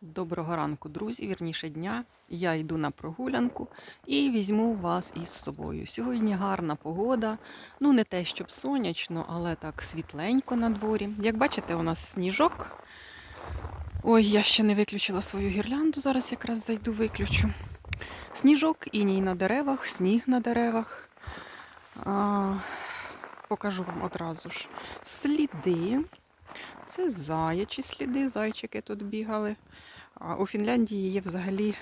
Доброго ранку, друзі, вірніше дня. Я йду на прогулянку і візьму вас із собою. Сьогодні гарна погода. Ну, не те, щоб сонячно, але так світленько на дворі. Як бачите, у нас сніжок. Ой, я ще не виключила свою гірлянду. Зараз якраз зайду, виключу. Сніжок, іній на деревах, сніг на деревах. А, покажу вам одразу ж сліди. Це заячі сліди, зайчики тут бігали. А у Фінляндії є взагалі,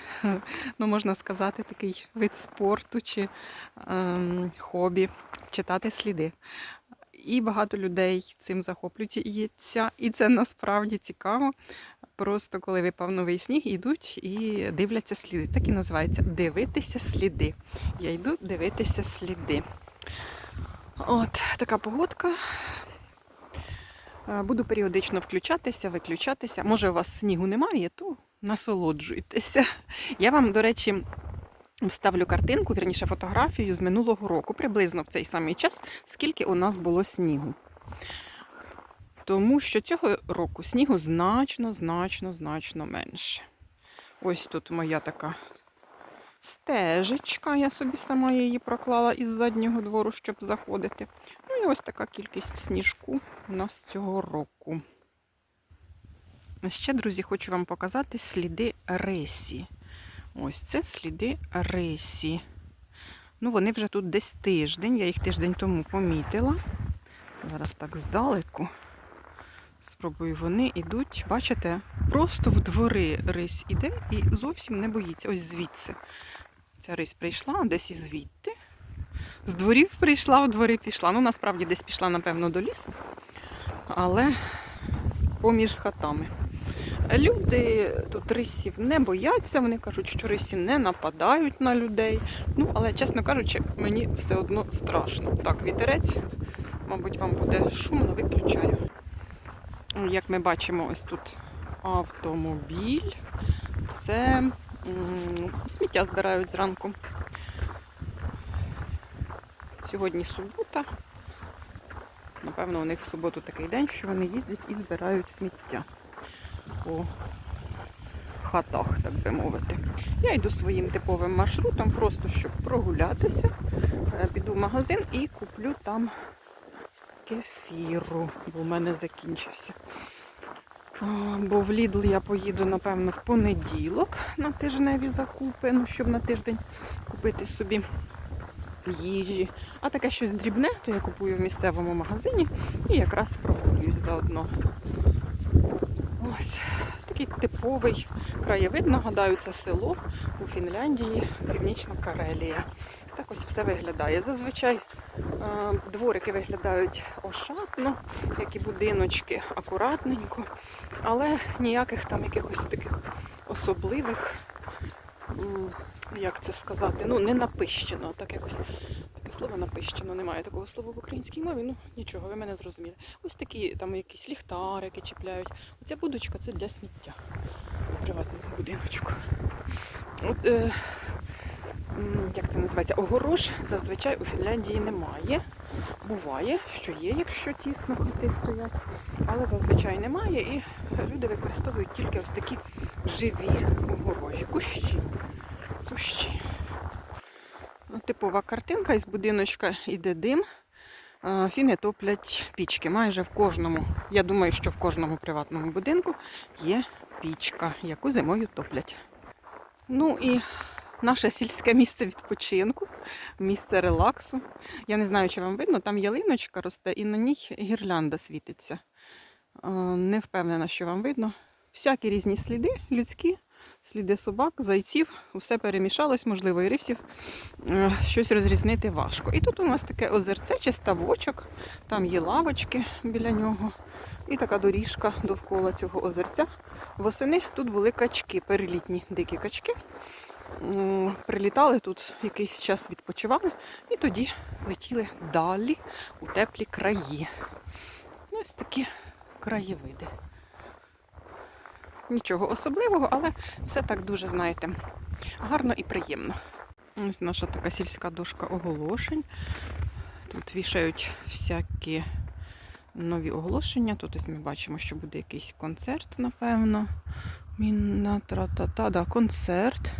ну можна сказати, такий вид спорту чи ем, хобі читати сліди. І багато людей цим захоплюються, і це насправді цікаво. Просто коли випав новий сніг, йдуть і дивляться сліди. Так і називається дивитися сліди. Я йду дивитися сліди. От така погодка. Е, Буду періодично включатися, виключатися. Може, у вас снігу немає, то насолоджуйтеся. Я вам, до речі, вставлю картинку, вірніше фотографію з минулого року, приблизно в цей самий час, скільки у нас було снігу. Тому що цього року снігу значно, значно, значно менше. Ось тут моя така стежечка. Я собі сама її проклала із заднього двору, щоб заходити. Ну і ось така кількість сніжку у нас цього року. Ще, друзі, хочу вам показати сліди ресі. Ось це сліди ресі. Ну, вони вже тут десь тиждень. Я їх тиждень тому помітила. Зараз так здалеку. Спробую, вони йдуть, бачите, просто в двори рись іде і зовсім не боїться. Ось звідси. Ця рись прийшла, десь і звідти. З дворів прийшла, у двори пішла. Ну, насправді десь пішла, напевно, до лісу, але поміж хатами. Люди тут рисів не бояться, вони кажуть, що рисі не нападають на людей. Ну, але, чесно кажучи, мені все одно страшно. Так, вітерець, мабуть, вам буде шумно, виключаю. Як ми бачимо, ось тут автомобіль. Це сміття збирають зранку. Сьогодні субота. Напевно, у них в суботу такий день, що вони їздять і збирають сміття по хатах, так би мовити. Я йду своїм типовим маршрутом, просто щоб прогулятися. Е, Піду в магазин і куплю там кефіру, бо в мене закінчився. Бо в Лідл я поїду, напевно, в понеділок на тижневі закупи, ну, щоб на тиждень купити собі їжі. А таке щось дрібне, то я купую в місцевому магазині і якраз прогулююсь заодно. Ось такий типовий краєвид, нагадаю, це село у Фінляндії, Північна Карелія. Так ось все виглядає. Зазвичай дворики виглядають ошатно, як і будиночки, акуратненько, але ніяких там якихось таких особливих, як це сказати, ну не напищено, так якось таке слово напищено, немає такого слова в українській мові, ну нічого, ви мене зрозуміли. Ось такі там якісь ліхтарики чіпляють. Оця будочка це для сміття у приватному будиночку. От, е, як це називається? Огорож зазвичай у Фінляндії немає. Буває, що є, якщо тісно хати стоять, але зазвичай немає і люди використовують тільки ось такі живі огорожі, кущі. Кущі. Ну, Типова картинка із будиночка іде дим. Фіни топлять пічки. Майже в кожному, я думаю, що в кожному приватному будинку є пічка, яку зимою топлять. Ну і наше сільське місце відпочинку, місце релаксу. Я не знаю, чи вам видно, там ялиночка росте і на ній гірлянда світиться. Не впевнена, що вам видно. Всякі різні сліди, людські, сліди собак, зайців, все перемішалось, можливо, і рисів. Е, Щось розрізнити важко. І тут у нас таке озерце чи ставочок, там є лавочки біля нього. І така доріжка довкола цього озерця. Восени тут були качки, перелітні дикі качки. Прилітали тут якийсь час відпочивали і тоді летіли далі у теплі краї. Ну, Ось такі краєвиди. Нічого особливого, але все так дуже, знаєте, гарно і приємно. Ось наша така сільська дошка оголошень. Тут вішають всякі нові оголошення. Тут ось ми бачимо, що буде якийсь концерт, напевно. Мінна тра-та-та, да, концерт.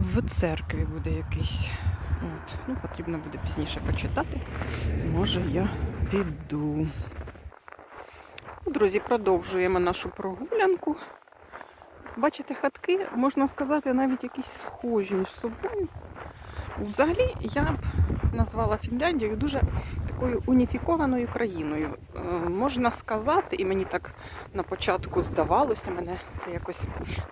В церкві буде якийсь. От. Ну, потрібно буде пізніше почитати. Може, я піду. Друзі, продовжуємо нашу прогулянку. Бачите, хатки, можна сказати, навіть якісь схожі між собою. Взагалі, я б назвала Фінляндію дуже такою уніфікованою країною. Е, можна сказати, і мені так на початку здавалося, мене це якось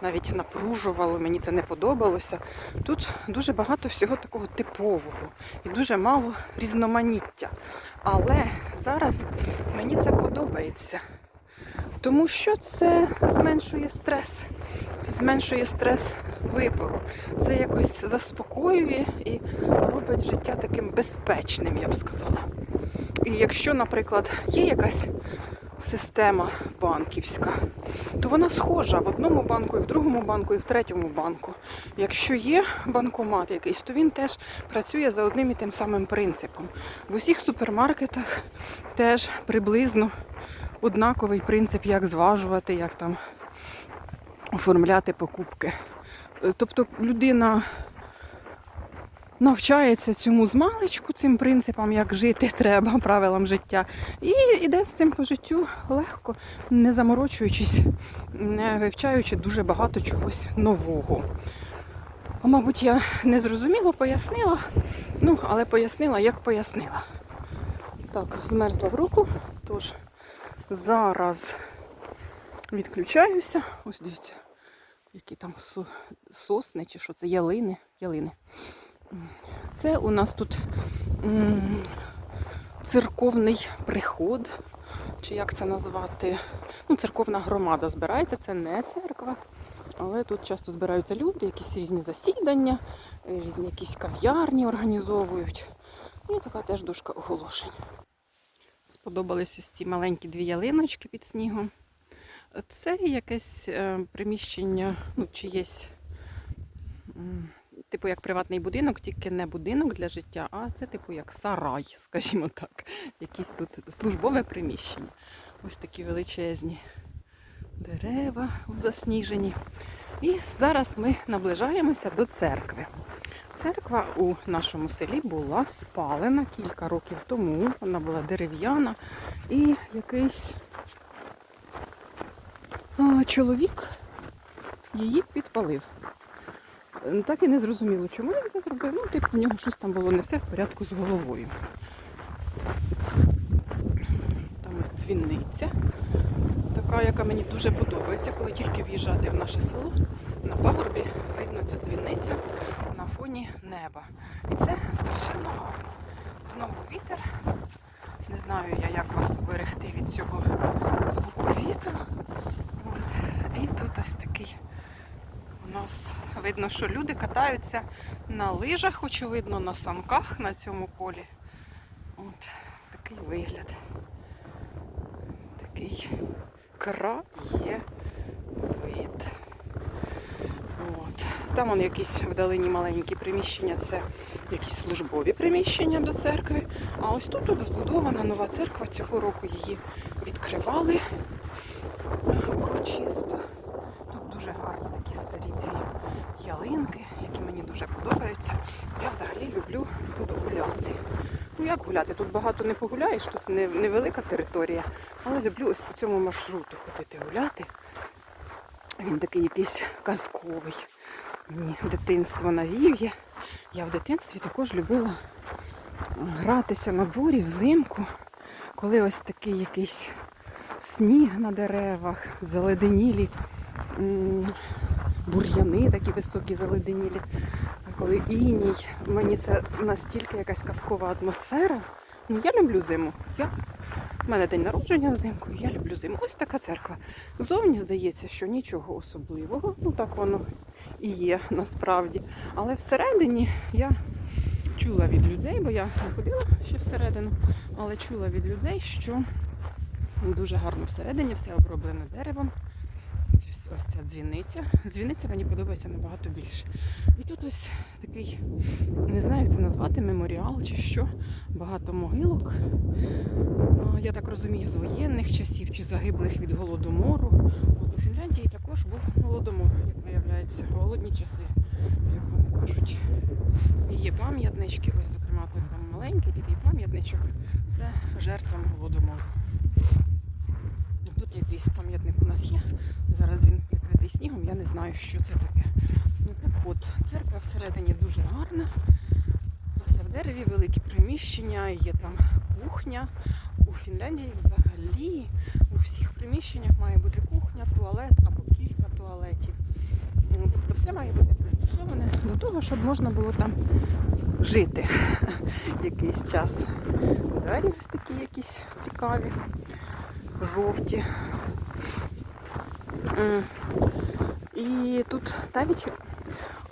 навіть напружувало, мені це не подобалося. Тут дуже багато всього такого типового і дуже мало різноманіття. Але зараз мені це подобається. Тому що це зменшує стрес. Це зменшує стрес вибору. Це якось заспокоює і робить життя таким безпечним, я б сказала. І якщо, наприклад, є якась система банківська, то вона схожа в одному банку, і в другому банку, і в третьому банку. Якщо є банкомат якийсь, то він теж працює за одним і тим самим принципом. В усіх супермаркетах теж приблизно однаковий принцип, як зважувати, як там оформляти покупки. Е, Тобто людина навчається цьому змалечку, цим принципам, як жити треба, правилам життя, і йде з цим по життю легко, не заморочуючись, не вивчаючи дуже багато чогось нового. Мабуть, я незрозуміло пояснила, ну, але пояснила, як пояснила. Так, змерзла в руку, тож зараз відключаюся. Ось дивіться, які там сосни чи що це, ялини. ялини. Це у нас тут церковний приход, чи як це назвати? Ну, церковна громада збирається, це не церква. Але тут часто збираються люди, якісь різні засідання, різні якісь кав'ярні організовують. І така теж дошка оголошень. Сподобались ось ці маленькі дві ялиночки під снігом. Це якесь е, приміщення, ну, чиєсь, типу як приватний будинок, тільки не будинок для життя, а це типу як сарай, скажімо так. Якесь тут службове приміщення. Ось такі величезні дерева засніжені. І зараз ми наближаємося до церкви. Церква у нашому селі була спалена кілька років тому. Вона була дерев'яна і якийсь чоловік її підпалив. Е, Так і не зрозуміло, чому він це зробив. Ну, типу, в нього щось там було не все в порядку з головою. Там ось дзвіниця, така, яка мені дуже подобається, коли тільки в'їжджати в наше село. На пагорбі видно цю дзвіницю на фоні неба. І це страшенно гарно. Знову вітер. Не знаю я, як вас уберегти від цього звуку вітру. От. І тут ось такий у нас видно, що люди катаються на лижах, очевидно, на санках на цьому полі. От такий вигляд. Такий краєвид. От. Там он якісь вдалині маленькі приміщення, це якісь службові приміщення до церкви. А ось тут от збудована нова церква. Цього року її відкривали урочисто. Дуже гарні такі старі дві ялинки, які мені дуже подобаються. Я взагалі люблю тут гуляти. Ну як гуляти? Тут багато не погуляєш, тут невелика територія, але люблю ось по цьому маршруту ходити гуляти. Він такий якийсь казковий. Мені дитинство навіює. Я в дитинстві також любила гратися на дворі взимку, коли ось такий якийсь сніг на деревах, заледенілі бур'яни такі високі заледенілі. Коли іній, мені це настільки якась казкова атмосфера. Ну, я люблю зиму. Я... У мене день народження взимку, я люблю зиму. Ось така церква. Зовні здається, що нічого особливого. Ну так воно і є насправді. Але всередині я чула від людей, бо я не ходила ще всередину, але чула від людей, що дуже гарно всередині, все оброблено деревом. Ось- ця дзвіниця. Дзвіниця мені подобається набагато більше. І тут ось такий, не знаю, як це назвати, меморіал чи що. Багато могилок. Я так розумію, з воєнних часів чи загиблих від голодомору. От у Фінляндії також був голодомор, як виявляється, голодні часи, як вони кажуть. І є пам'ятнички, ось, зокрема, той там маленький такий пам'ятничок. Це жертвам голодомору. Тут якийсь пам'ятник у нас є. Зараз він прикритий снігом, я не знаю, що це таке. Ну, так от, церква всередині дуже гарна. Все в дереві, великі приміщення, є там кухня. У Фінляндії взагалі у всіх приміщеннях має бути кухня, туалет або кілька туалетів. Ну, Тобто все має бути пристосоване до того, щоб можна було там жити якийсь час. Двері ось такі якісь цікаві, жовті. І тут навіть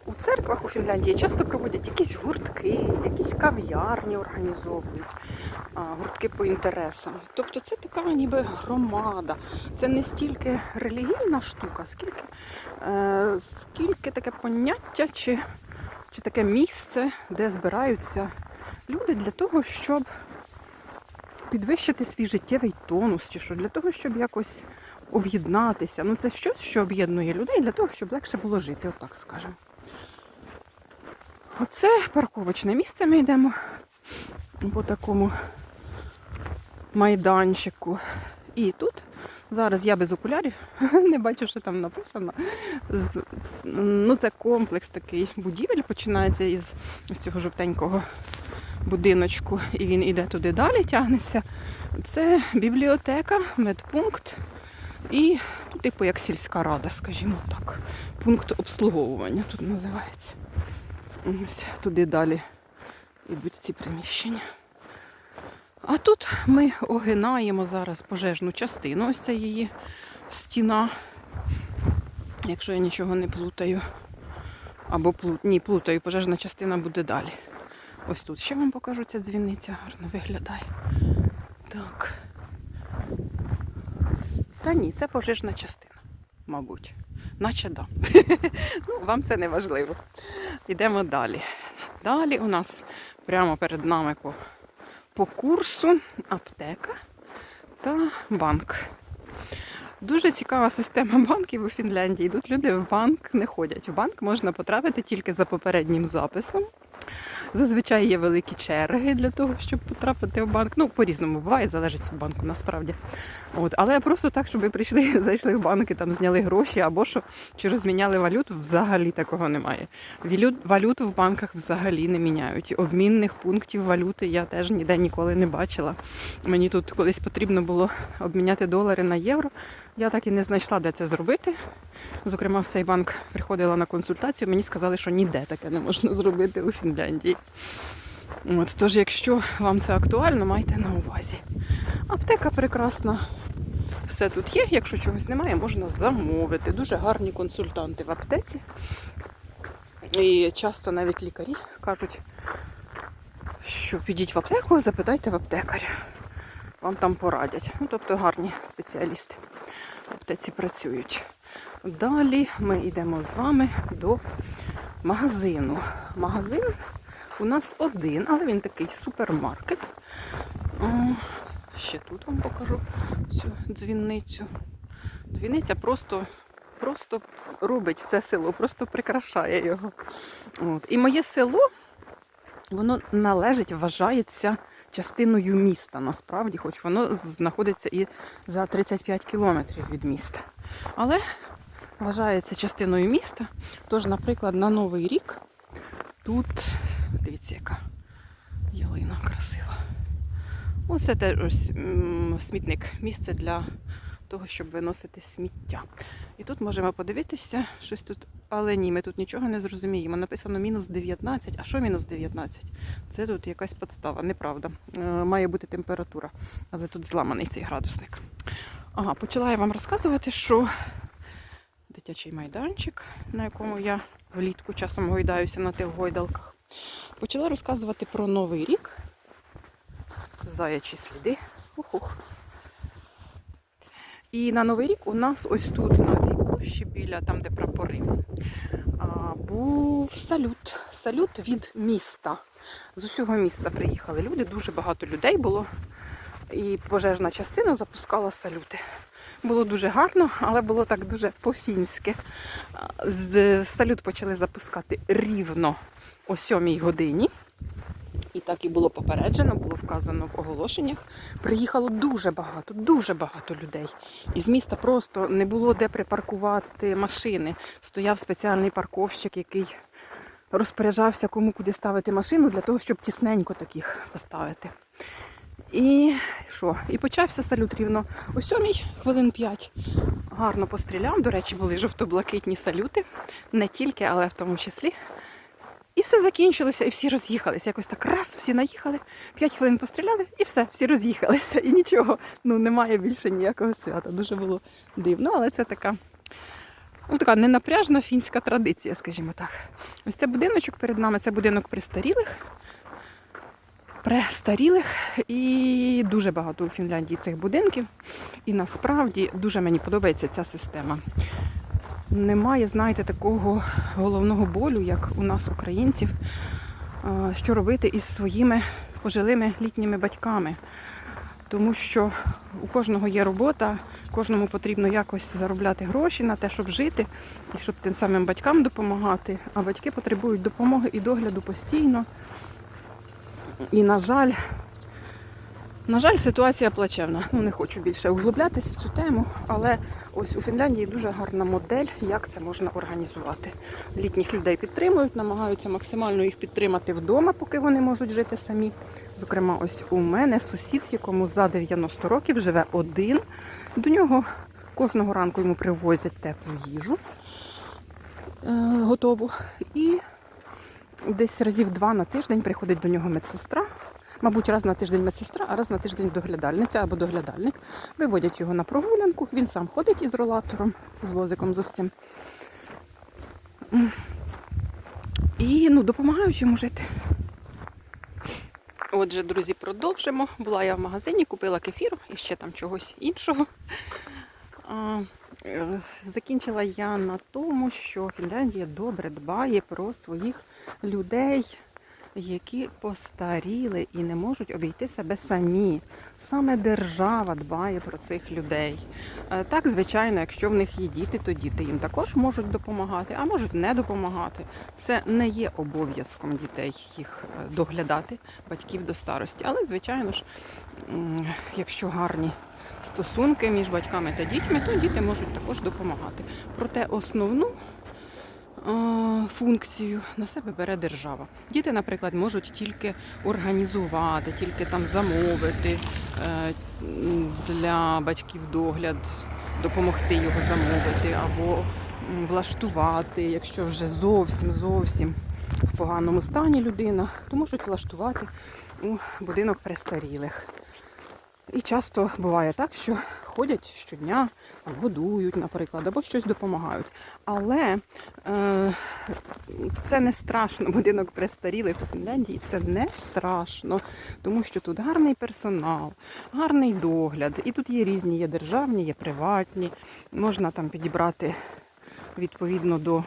у церквах у Фінляндії часто проводять якісь гуртки, якісь кав'ярні організовують, гуртки по інтересам. Тобто це така ніби громада. Це не стільки релігійна штука, скільки, е, скільки таке поняття чи, чи таке місце, де збираються люди для того, щоб підвищити свій життєвий тонус, чи що, для того, щоб якось об'єднатися. Ну, це щось, що об'єднує людей для того, щоб легше було жити, отак скажемо. Оце парковочне місце ми йдемо по такому майданчику. І тут зараз я без окулярів не бачу, що там написано. Ну, це комплекс такий будівель, починається із ось цього жовтенького будиночку, і він іде туди далі, тягнеться. Це бібліотека, медпункт і ну, типу як сільська рада, скажімо так. Пункт обслуговування тут називається. Ось туди далі йдуть ці приміщення. А тут ми огинаємо зараз пожежну частину. Ось це її стіна. Якщо я нічого не плутаю. Або плу... ні, плутаю, пожежна частина буде далі. Ось тут ще вам покажу ця дзвіниця, гарно виглядає. Так. Та ні, це пожежна частина, мабуть. Наче да. ну, вам це не важливо. Йдемо далі. Далі у нас прямо перед нами по, по курсу аптека та банк. Дуже цікава система банків у Фінляндії. Тут люди в банк не ходять. В банк можна потрапити тільки за попереднім записом. Зазвичай є великі черги для того, щоб потрапити в банк. Ну, по-різному буває, залежить від банку насправді. От, але просто так, щоб ви прийшли, зайшли в банк і там зняли гроші або що, чи розміняли валюту, взагалі такого немає. Валют, валюту в банках взагалі не міняють. Обмінних пунктів валюти я теж ніде ніколи не бачила. Мені тут колись потрібно було обміняти долари на євро. Я так і не знайшла, де це зробити. Зокрема, в цей банк приходила на консультацію. Мені сказали, що ніде таке не можна зробити у Фінляндії. От, тож, якщо вам це актуально, майте на увазі. Аптека прекрасна. Все тут є. Якщо чогось немає, можна замовити. Дуже гарні консультанти в аптеці. І часто навіть лікарі кажуть, що підіть в аптеку, запитайте в аптекаря. Вам там порадять. Ну, тобто гарні спеціалісти в аптеці працюють. Далі ми йдемо з вами до магазину. Магазин у нас один, але він такий супермаркет. Ще тут вам покажу цю дзвіницю. Дзвіниця просто, просто робить це село, просто прикрашає його. От. І моє село, воно належить, вважається частиною міста, насправді, хоч воно знаходиться і за 35 кілометрів від міста. Але вважається частиною міста. Тож, наприклад, на Новий рік тут, дивіться, яка ялина красива. Оце теж ось смітник, місце для того, щоб виносити сміття. І тут можемо подивитися, щось тут, але ні, ми тут нічого не зрозуміємо. Написано мінус 19. А що мінус 19? Це тут якась подстава, неправда. Е, має бути температура, але тут зламаний цей градусник. Ага, почала я вам розказувати, що дитячий майданчик, на якому я влітку часом гойдаюся на тих гойдалках. Почала розказувати про Новий рік. Заячі сліди. Ух-ух. І на Новий рік у нас ось тут, на цій площі, біля там, де прапори, був салют. Салют від міста. З усього міста приїхали люди, дуже багато людей було. І пожежна частина запускала салюти. Було дуже гарно, але було так дуже по-фінськи. Салют почали запускати рівно о 7 годині. І так і було попереджено, було вказано в оголошеннях. Приїхало дуже багато, дуже багато людей. Із міста просто не було де припаркувати машини. Стояв спеціальний парковщик, який розпоряджався, кому куди ставити машину, для того, щоб тісненько таких поставити. І що? І почався салют рівно о сьомій, хвилин п'ять. Гарно постріляв. До речі, були жовто-блакитні салюти. Не тільки, але в тому числі. І все закінчилося, і всі роз'їхалися. Якось так раз, всі наїхали, п'ять хвилин постріляли, і все, всі роз'їхалися. І нічого, ну немає більше ніякого свята. Дуже було дивно, але це така. Ну, така ненапряжна фінська традиція, скажімо так. Ось це будиночок перед нами, це будинок престарілих. Престарілих і дуже багато у Фінляндії цих будинків. І насправді дуже мені подобається ця система. Немає, знаєте, такого головного болю, як у нас, українців, що робити із своїми пожилими літніми батьками. Тому що у кожного є робота, кожному потрібно якось заробляти гроші на те, щоб жити, і щоб тим самим батькам допомагати. А батьки потребують допомоги і догляду постійно. І, на жаль, на жаль, ситуація плачевна. Ну, не хочу більше углублятися в цю тему, але ось у Фінляндії дуже гарна модель, як це можна організувати. Літніх людей підтримують, намагаються максимально їх підтримати вдома, поки вони можуть жити самі. Зокрема, ось у мене сусід, якому за 90 років живе один. До нього кожного ранку йому привозять теплу їжу е, готову. І десь разів два на тиждень приходить до нього медсестра. Мабуть, раз на тиждень медсестра, а раз на тиждень доглядальниця або доглядальник. Виводять його на прогулянку, він сам ходить із ролатором, з возиком з цим. І ну, допомагають йому жити. Отже, друзі, продовжимо. Була я в магазині, купила кефіру і ще там чогось іншого. Е, Закінчила я на тому, що Фінляндія добре дбає про своїх людей, які постаріли і не можуть обійти себе самі. Саме держава дбає про цих людей. Е, Так, звичайно, якщо в них є діти, то діти їм також можуть допомагати, а можуть не допомагати. Це не є обов'язком дітей їх е, доглядати, батьків до старості. Але, звичайно ж, якщо гарні стосунки між батьками та дітьми, то діти можуть також допомагати. Проте основну функцію на себе бере держава. Діти, наприклад, можуть тільки організувати, тільки там замовити е, для батьків догляд, допомогти його замовити або влаштувати, якщо вже зовсім зовсім в поганому стані людина, то можуть влаштувати у будинок престарілих. І часто буває так, що ходять щодня, годують, наприклад, або щось допомагають. Але е, це не страшно. Будинок престарілих у Фінляндії це не страшно, тому що тут гарний персонал, гарний догляд. І тут є різні, є державні, є приватні. Можна там підібрати відповідно до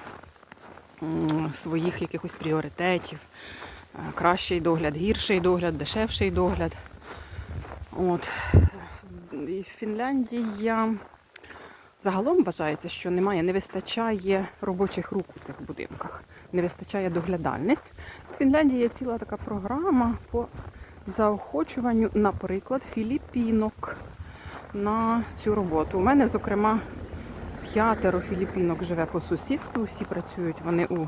своїх якихось пріоритетів. Е, Кращий догляд, гірший догляд, дешевший догляд. От. І Фінляндія загалом вважається, що немає, не вистачає робочих рук у цих будинках, не вистачає доглядальниць. У Фінляндії є ціла така програма по заохочуванню, наприклад, філіпінок на цю роботу. У мене, зокрема, п'ятеро філіпінок живе по сусідству, всі працюють вони у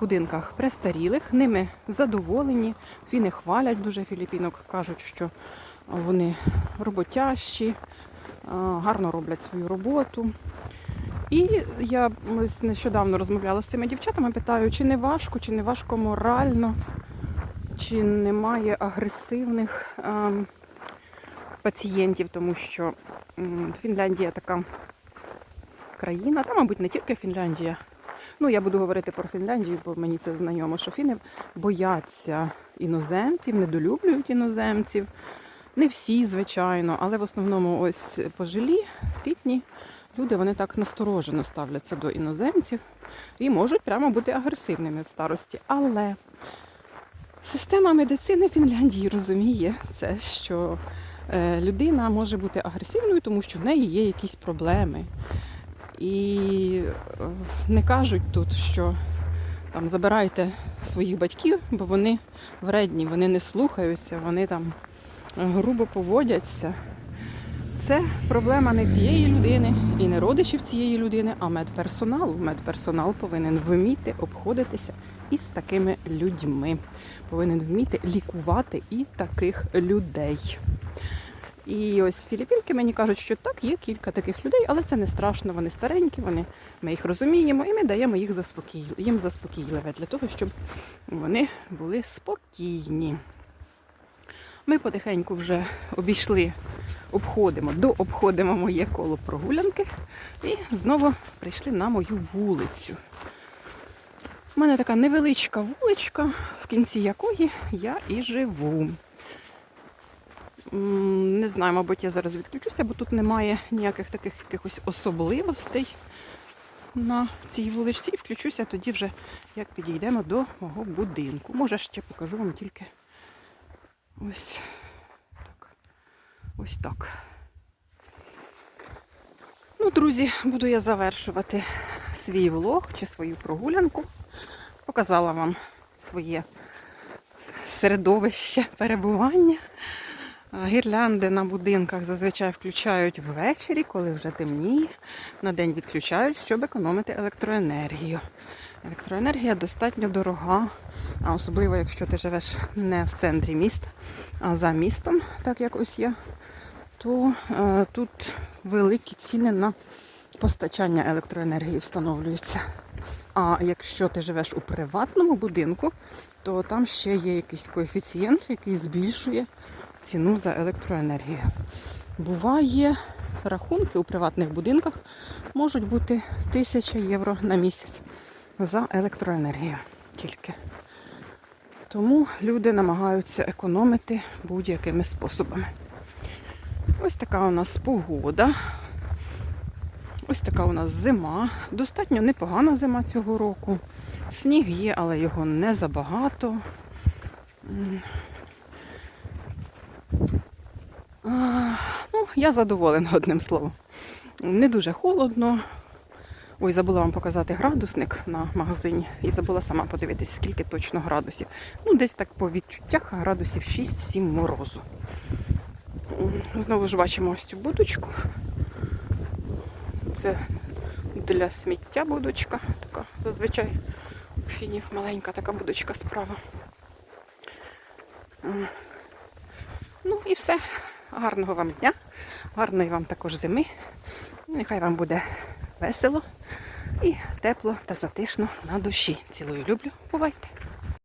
будинках престарілих, ними задоволені. Фіни хвалять дуже філіпінок, кажуть, що вони роботящі, гарно роблять свою роботу. І я нещодавно розмовляла з цими дівчатами, питаю, чи не важко, чи не важко морально, чи немає агресивних пацієнтів, тому що Фінляндія така країна, та, мабуть, не тільки Фінляндія. Ну, я буду говорити про Фінляндію, бо мені це знайомо, що фіни бояться іноземців, недолюблюють іноземців. Не всі, звичайно, але в основному ось пожилі, літні люди вони так насторожено ставляться до іноземців і можуть прямо бути агресивними в старості. Але система медицини Фінляндії розуміє це, що е, людина може бути агресивною, тому що в неї є якісь проблеми. І е, не кажуть тут, що там забирайте своїх батьків, бо вони вредні, вони не слухаються, вони там грубо поводяться. Це проблема не цієї людини і не родичів цієї людини, а медперсоналу. Медперсонал повинен вміти обходитися із такими людьми. Повинен вміти лікувати і таких людей. І ось філіппінки мені кажуть, що так, є кілька таких людей, але це не страшно. Вони старенькі, вони, ми їх розуміємо, і ми даємо їх заспокій, їм заспокійливе для того, щоб вони були спокійні. Ми потихеньку вже обійшли, обходимо, дообходимо моє коло прогулянки і знову прийшли на мою вулицю. У мене така невеличка вуличка, в кінці якої я і живу. Не знаю, мабуть, я зараз відключуся, бо тут немає ніяких таких якихось особливостей на цій вуличці. І включуся тоді вже, як підійдемо до мого будинку. Може, ще покажу вам тільки ось так. Ось так. Ну, друзі, буду я завершувати свій влог чи свою прогулянку. Показала вам своє середовище перебування. Гірлянди на будинках зазвичай включають ввечері, коли вже темніє. На день відключають, щоб економити електроенергію. Електроенергія достатньо дорога, а особливо якщо ти живеш не в центрі міста, а за містом, так як ось я, то е, тут великі ціни на постачання електроенергії встановлюються. А якщо ти живеш у приватному будинку, то там ще є якийсь коефіцієнт, який збільшує ціну за електроенергію. Буває, рахунки у приватних будинках можуть бути 1000 євро на місяць за електроенергію тільки. Тому люди намагаються економити будь-якими способами. Ось така у нас погода. Ось така у нас зима. Достатньо непогана зима цього року. Сніг є, але його не забагато. Ну, я задоволена одним словом. Не дуже холодно. Ой, забула вам показати градусник на магазині і забула сама подивитись, скільки точно градусів. Ну, десь так по відчуттях градусів 6-7 морозу. Знову ж бачимо ось цю будочку. Це для сміття будочка, така зазвичай у фінів маленька така будочка справа. Ну і все. Гарного вам дня, гарної вам також зими. Нехай вам буде весело і тепло та затишно на душі. Цілую люблю. Бувайте!